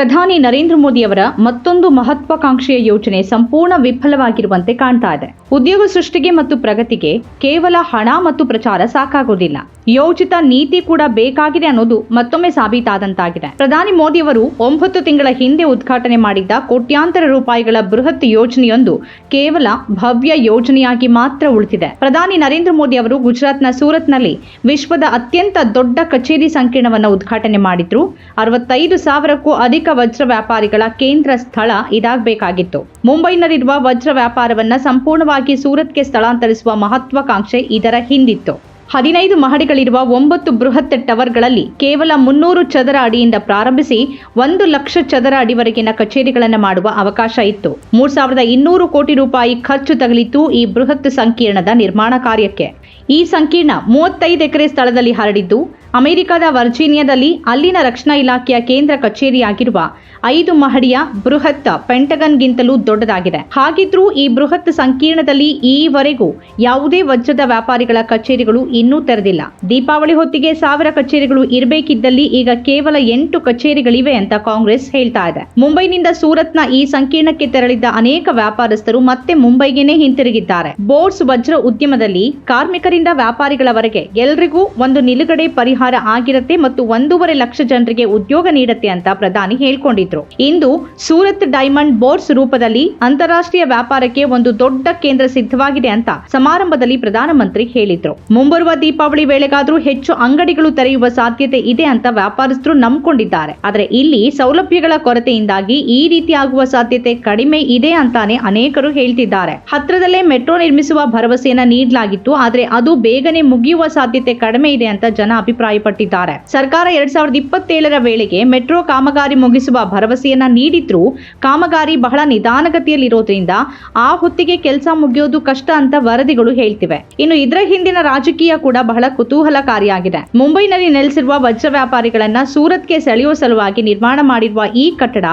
ಪ್ರಧಾನಿ ನರೇಂದ್ರ ಮೋದಿಯವರ ಮತ್ತೊಂದು ಮಹತ್ವಾಕಾಂಕ್ಷೆಯ ಯೋಜನೆ ಸಂಪೂರ್ಣ ವಿಫಲವಾಗಿರುವಂತೆ ಕಾಣ್ತಾ ಇದೆ. ಉದ್ಯೋಗ ಸೃಷ್ಟಿಗೆ ಮತ್ತು ಪ್ರಗತಿಗೆ ಕೇವಲ ಹಣ ಮತ್ತು ಪ್ರಚಾರ ಸಾಕಾಗೋದಿಲ್ಲ. ಯೋಜಿತ ನೀತಿ ಕೂಡ ಬೇಕಾಗಿದೆ ಅನ್ನೋದು ಮತ್ತೊಮ್ಮೆ ಸಾಬೀತಾದಂತಾಗಿದೆ. ಪ್ರಧಾನಿ ಮೋದಿಯವರು ಒಂಬತ್ತು ತಿಂಗಳ ಹಿಂದೆ ಉದ್ಘಾಟನೆ ಮಾಡಿದ್ದ ಕೋಟ್ಯಾಂತರ ರೂಪಾಯಿಗಳ ಬೃಹತ್ ಯೋಜನೆಯೊಂದು ಕೇವಲ ಭವ್ಯ ಯೋಜನೆಯಾಗಿ ಮಾತ್ರ ಉಳಿದಿದೆ. ಪ್ರಧಾನಿ ನರೇಂದ್ರ ಮೋದಿ ಅವರು ಗುಜರಾತ್ನ ಸೂರತ್ನಲ್ಲಿ ವಿಶ್ವದ ಅತ್ಯಂತ ದೊಡ್ಡ ಕಚೇರಿ ಸಂಕೀರ್ಣವನ್ನು ಉದ್ಘಾಟನೆ ಮಾಡಿದ್ರು. ಅರವತ್ತೈದು ಸಾವಿರಕ್ಕೂ ಅಧಿಕ ವಜ್ರ ವ್ಯಾಪಾರಿಗಳ ಕೇಂದ್ರ ಸ್ಥಳ ಇದಾಗಬೇಕಾಗಿತ್ತು. ಮುಂಬೈನಲ್ಲಿರುವ ವಜ್ರ ವ್ಯಾಪಾರವನ್ನ ಸಂಪೂರ್ಣವಾಗಿ ಸೂರತ್ಗೆ ಸ್ಥಳಾಂತರಿಸುವ ಮಹತ್ವಾಕಾಂಕ್ಷೆ ಇದರ ಹಿಂದಿತ್ತು. ಹದಿನೈದು ಮಹಡಿಗಳಿರುವ ಒಂಬತ್ತು ಬೃಹತ್ ಟವರ್ಗಳಲ್ಲಿ ಕೇವಲ ಮುನ್ನೂರು ಚದರ ಅಡಿಯಿಂದ ಪ್ರಾರಂಭಿಸಿ ಒಂದು ಲಕ್ಷ ಚದರ ಅಡಿವರೆಗಿನ ಕಚೇರಿಗಳನ್ನು ಮಾಡುವ ಅವಕಾಶ ಇತ್ತು. ಮೂರ್ ಸಾವಿರದ ಇನ್ನೂರು ಕೋಟಿ ರೂಪಾಯಿ ಖರ್ಚು ತಗಲಿತ್ತು ಈ ಬೃಹತ್ ಸಂಕೀರ್ಣದ ನಿರ್ಮಾಣ ಕಾರ್ಯಕ್ಕೆ. ಈ ಸಂಕೀರ್ಣ ಮೂವತ್ತೈದು ಎಕರೆ ಸ್ಥಳದಲ್ಲಿ ಹರಡಿದ್ದು ಅಮೆರಿಕದ ವರ್ಜೀನಿಯಾದಲ್ಲಿ ಅಲ್ಲಿನ ರಕ್ಷಣಾ ಇಲಾಖೆಯ ಕೇಂದ್ರ ಕಚೇರಿಯಾಗಿರುವ ಐದು ಮಹಡಿಯ ಬೃಹತ್ ಪೆಂಟಗನ್ಗಿಂತಲೂ ದೊಡ್ಡದಾಗಿದೆ. ಹಾಗಿದ್ರೂ ಈ ಬೃಹತ್ ಸಂಕೀರ್ಣದಲ್ಲಿ ಈವರೆಗೂ ಯಾವುದೇ ವಜ್ರದ ವ್ಯಾಪಾರಿಗಳ ಕಚೇರಿಗಳು ಇನ್ನೂ ತೆರೆದಿಲ್ಲ. ದೀಪಾವಳಿ ಹೊತ್ತಿಗೆ ಸಾವಿರ ಕಚೇರಿಗಳು ಇರಬೇಕಿದ್ದಲ್ಲಿ ಈಗ ಕೇವಲ ಎಂಟು ಕಚೇರಿಗಳಿವೆ ಅಂತ ಕಾಂಗ್ರೆಸ್ ಹೇಳ್ತಾ ಇದೆ. ಮುಂಬೈನಿಂದ ಸೂರತ್ನ ಈ ಸಂಕೀರ್ಣಕ್ಕೆ ತೆರಳಿದ್ದ ಅನೇಕ ವ್ಯಾಪಾರಸ್ಥರು ಮತ್ತೆ ಮುಂಬೈಗೆನೇ ಹಿಂತಿರುಗಿದ್ದಾರೆ. ಬೋರ್ಡ್ಸ್ ವಜ್ರ ಉದ್ಯಮದಲ್ಲಿ ಕಾರ್ಮಿಕರಿಂದ ವ್ಯಾಪಾರಿಗಳವರೆಗೆ ಎಲ್ರಿಗೂ ಒಂದು ನಿಲುಗಡೆ ಪರಿಹಾರ ಆಗಿರತ್ತೆ ಮತ್ತು ಒಂದೂವರೆ ಲಕ್ಷ ಜನರಿಗೆ ಉದ್ಯೋಗ ನೀಡತ್ತೆ ಅಂತ ಪ್ರಧಾನಿ ಹೇಳ್ಕೊಂಡಿದ್ರು. ಇಂದು ಸೂರತ್ ಡೈಮಂಡ್ ಬೋರ್ಡ್ಸ್ ರೂಪದಲ್ಲಿ ಅಂತಾರಾಷ್ಟ್ರೀಯ ವ್ಯಾಪಾರಕ್ಕೆ ಒಂದು ದೊಡ್ಡ ಕೇಂದ್ರ ಸಿದ್ಧವಾಗಿದೆ ಅಂತ ಸಮಾರಂಭದಲ್ಲಿ ಪ್ರಧಾನಮಂತ್ರಿ ಹೇಳಿದ್ರು. ಮುಂಬರುವ ದೀಪಾವಳಿ ವೇಳೆಗಾದ್ರೂ ಹೆಚ್ಚು ಅಂಗಡಿಗಳು ತೆರೆಯುವ ಸಾಧ್ಯತೆ ಇದೆ ಅಂತ ವ್ಯಾಪಾರಸ್ಥರು ನಂಬಿಕೊಂಡಿದ್ದಾರೆ. ಆದರೆ ಇಲ್ಲಿ ಸೌಲಭ್ಯಗಳ ಕೊರತೆಯಿಂದಾಗಿ ಈ ರೀತಿ ಆಗುವ ಸಾಧ್ಯತೆ ಕಡಿಮೆ ಇದೆ ಅಂತಾನೆ ಅನೇಕರು ಹೇಳ್ತಿದ್ದಾರೆ. ಹತ್ರದಲ್ಲೇ ಮೆಟ್ರೋ ನಿರ್ಮಿಸುವ ಭರವಸೆಯನ್ನ ನೀಡಲಾಗಿತ್ತು, ಆದರೆ ಅದು ಬೇಗನೆ ಮುಗಿಯುವ ಸಾಧ್ಯತೆ ಕಡಿಮೆ ಇದೆ ಅಂತ ಜನ ಅಭಿಪ್ರಾಯಪಟ್ಟಿದ್ದಾರೆ ಸರ್ಕಾರ ಎರಡ್ ಸಾವಿರದ ಇಪ್ಪತ್ತೇಳರ ವೇಳೆಗೆ ಮೆಟ್ರೋ ಕಾಮಗಾರಿ ಮುಗಿಸುವ ಭರವಸೆಯನ್ನ ನೀಡಿದ್ರೂ ಕಾಮಗಾರಿ ಬಹಳ ನಿಧಾನಗತಿಯಲ್ಲಿರೋದ್ರಿಂದ ಆ ಹೊತ್ತಿಗೆ ಕೆಲಸ ಮುಗಿಯೋದು ಕಷ್ಟ ಅಂತ ವರದಿಗಳು ಹೇಳ್ತಿವೆ. ಇನ್ನು ಇದರ ಹಿಂದಿನ ರಾಜಕೀಯ ಕೂಡ ಬಹಳ ಕುತೂಹಲಕಾರಿಯಾಗಿದೆ. ಮುಂಬೈನಲ್ಲಿ ನೆಲೆಸಿರುವ ವಜ್ರ ವ್ಯಾಪಾರಿಗಳನ್ನ ಸೂರತ್ಗೆ ಸೆಳೆಯುವ ಸಲುವಾಗಿ ನಿರ್ಮಾಣ ಮಾಡಿರುವ ಈ ಕಟ್ಟಡ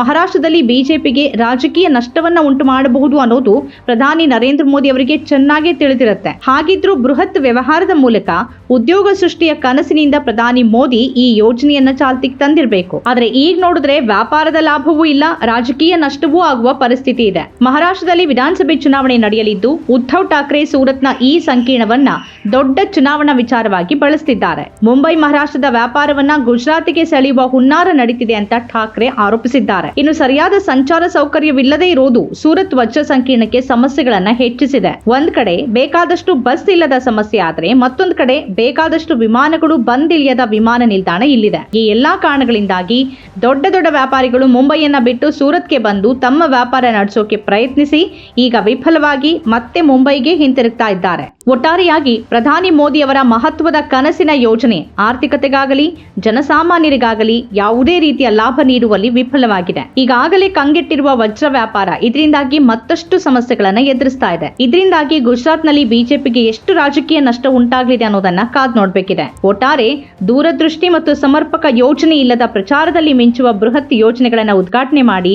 ಮಹಾರಾಷ್ಟ್ರದಲ್ಲಿ ಬಿಜೆಪಿಗೆ ರಾಜಕೀಯ ನಷ್ಟವನ್ನ ಉಂಟು ಮಾಡಬಹುದು ಅನ್ನೋದು ಪ್ರಧಾನಿ ನರೇಂದ್ರ ಮೋದಿ ಅವರಿಗೆ ಚೆನ್ನಾಗಿ ತಿಳಿದಿರುತ್ತೆ. ಹಾಗಿದ್ರೂ ಬೃಹತ್ ವ್ಯವಹಾರದ ಮೂಲಕ ಉದ್ಯೋಗ ಸೃಷ್ಟಿಯ ಕನಸಿನಿಂದ ಪ್ರಧಾನಿ ಮೋದಿ ಈ ಯೋಜನೆಯನ್ನ ಚಾಲ್ತಿಗೆ ತಂದಿರಬೇಕು. ಆದ್ರೆ ಈಗ ನೋಡಿದ್ರೆ ವ್ಯಾಪಾರದ ಲಾಭವೂ ಇಲ್ಲ, ರಾಜಕೀಯ ನಷ್ಟವೂ ಆಗುವ ಪರಿಸ್ಥಿತಿ ಇದೆ. ಮಹಾರಾಷ್ಟ್ರದಲ್ಲಿ ವಿಧಾನಸಭೆ ಚುನಾವಣೆ ನಡೆಯಲಿದ್ದು, ಉದ್ಧವ್ ಠಾಕ್ರೆ ಸೂರತ್ನ ಈ ಸಂಕೀರ್ಣವನ್ನ ದೊಡ್ಡ ಚುನಾವಣಾ ವಿಚಾರವಾಗಿ ಬಳಸುತ್ತಿದ್ದಾರೆ ಮುಂಬೈ ಮಹಾರಾಷ್ಟ್ರದ ವ್ಯಾಪಾರವನ್ನ ಗುಜರಾತಿಗೆ ಸೆಳೆಯುವ ಹುನ್ನಾರ ನಡೀತಿದೆ ಅಂತ ಠಾಕ್ರೆ ಆರೋಪಿಸಿದ್ದಾರೆ. ಇನ್ನು ಸರಿಯಾದ ಸಂಚಾರ ಸೌಕರ್ಯವಿಲ್ಲದೆ ಇರುವುದು ಸೂರತ್ ವಜ್ರ ಸಂಕೀರ್ಣಕ್ಕೆ ಸಮಸ್ಯೆಗಳನ್ನ ಹೆಚ್ಚಿಸಿದೆ. ಒಂದ್ ಕಡೆ ಬೇಕಾದಷ್ಟು ಬಸ್ ಇಲ್ಲದ ಸಮಸ್ಯೆ ಆದ್ರೆ ಮತ್ತೊಂದು ಕಡೆ ಬೇಕಾದಷ್ಟು ವಿಮಾನಗಳು ಬಂದಿಳಿಯದ ವಿಮಾನ ನಿಲ್ದಾಣ ಇಲ್ಲಿದೆ. ಈ ಎಲ್ಲಾ ಕಾರಣಗಳಿಂದಾಗಿ ದೊಡ್ಡ ದೊಡ್ಡ ವ್ಯಾಪಾರಿಗಳು ಮುಂಬೈಯನ್ನ ಬಿಟ್ಟು ಸೂರತ್ಗೆ ಬಂದು ತಮ್ಮ ವ್ಯಾಪಾರ ನಡೆಸೋಕೆ ಪ್ರಯತ್ನಿಸಿ ಈಗ ವಿಫಲವಾಗಿ ಮತ್ತೆ ಮುಂಬೈಗೆ ಹಿಂತಿರುಗ್ತಾ ಇದ್ದಾರೆ. ಒಟ್ಟಾರೆಯಾಗಿ ಪ್ರಧಾನಿ ಮೋದಿ ಅವರ ಮಹತ್ವದ ಕನಸಿನ ಯೋಜನೆ ಆರ್ಥಿಕತೆಗಾಗಲಿ, ಜನಸಾಮಾನ್ಯರಿಗಾಗಲಿ ಯಾವುದೇ ರೀತಿಯ ಲಾಭ ನೀಡುವಲ್ಲಿ ವಿಫಲವಾಗಿದೆ. ಈಗಾಗಲೇ ಕಂಗೆಟ್ಟಿರುವ ವಜ್ರ ವ್ಯಾಪಾರ ಇದರಿಂದಾಗಿ ಮತ್ತಷ್ಟು ಸಮಸ್ಯೆಗಳನ್ನ ಎದುರಿಸ್ತಾ ಇದೆ. ಇದರಿಂದಾಗಿ ಗುಜರಾತ್ನಲ್ಲಿ ಬಿಜೆಪಿಗೆ ಎಷ್ಟು ರಾಜಕೀಯ ನಷ್ಟ ಉಂಟಾಗಲಿದೆ ಅನ್ನೋದನ್ನ ಕಾದ್ ನೋಡ್ಬೇಕಿದೆ. ಒಟ್ಟಾರೆ ದೂರದೃಷ್ಟಿ ಮತ್ತು ಸಮರ್ಪಕ ಯೋಜನೆ ಇಲ್ಲದ ಪ್ರಚಾರದಲ್ಲಿ ಮಿಂಚುವ ಬೃಹತ್ ಯೋಜನೆಗಳನ್ನು ಉದ್ಘಾಟನೆ ಮಾಡಿ,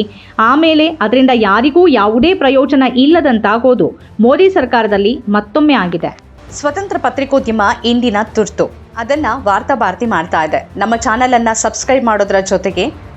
ಆಮೇಲೆ ಅದರಿಂದ ಯಾರಿಗೂ ಯಾವುದೇ ಪ್ರಯೋಜನ ಇಲ್ಲದಂತಾಗೋದು ಮೋದಿ ಸರ್ಕಾರದಲ್ಲಿ ಮತ್ತೊಮ್ಮೆ ಆಗಿದೆ. ಸ್ವತಂತ್ರ ಪತ್ರಿಕೋದ್ಯಮ ಇಂದಿನ ತುರ್ತು. ಅದನ್ನ ವಾರ್ತಾ ಭಾರತಿ ಮಾಡ್ತಾ ಇದೆ. ನಮ್ಮ ಚಾನೆಲ್ ಅನ್ನ ಸಬ್ಸ್ಕ್ರೈಬ್ ಮಾಡೋದ್ರ ಜೊತೆಗೆ